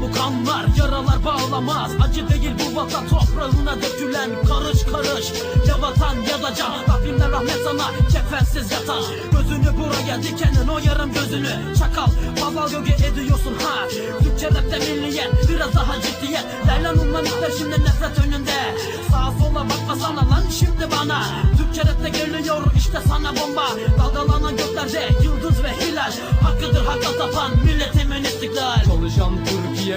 bu kanlar Yaralar bağlamaz. Acı değil bu vatan toprağına dökülen Karış karış. Ya vatan ya da can Rabbimden rahmet sana kefensiz yatan. Gözünü buraya dikenin o yarım gözünü Çakal. Baba gölge ediyorsun ha. Türkçe rapte milliyet biraz daha ciddiyet. Umman ister şimdi nefret önünde. Sağa sola bakma sana lan şimdi bana. Türkçe rapte geliyor işte sana bomba. Dalgalanan göklerde yıldız ve hilal. Hakkıdır hakka tapan